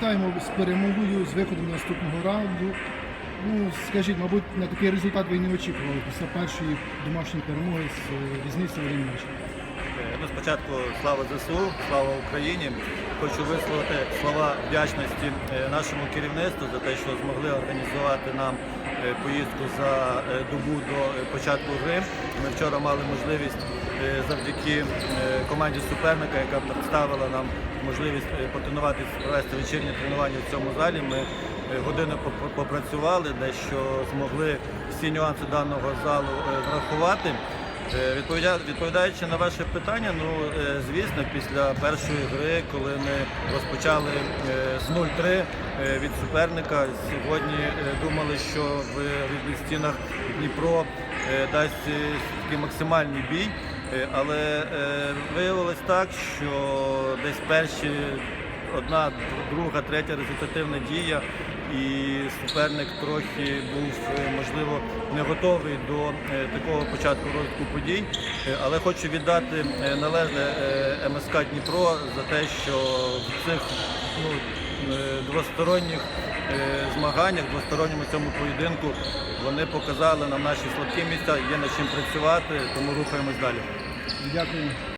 вітаємо з перемогою, з виходом наступного раунду. Ну, скажіть, мабуть, на такий результат ви не очікували після першої домашньої перемоги з е, різницею один Ну, спочатку слава ЗСУ, слава Україні. Хочу висловити слова вдячності е, нашому керівництву за те, що змогли організувати нам поїздку за е, добу до е, початку гри. Ми вчора мали можливість е, завдяки е, команді суперника, яка представила нам можливість е, потренуватися, провести вечірнє тренування в цьому залі. Ми е, годину поп- попрацювали, дещо змогли всі нюанси даного залу е, врахувати. Е, Відповідаючи на ваше питання, ну е, звісно, після першої гри, коли ми розпочали е, з 0-3 е, від суперника, сьогодні думали, що в рідних стінах Дніпро дасть такий максимальний бій. Але виявилось так, що десь перші одна, друга, третя результативна дія, і суперник трохи був е, можливо не готовий до е, такого початку розвитку подій. Е, Але хочу віддати належне МСК Дніпро за те, що в цих ну, двосторонніх змаганнях, двосторонньому цьому поєдинку вони показали нам наші слабкі місця, є над чим працювати, тому рухаємось далі. Дякую.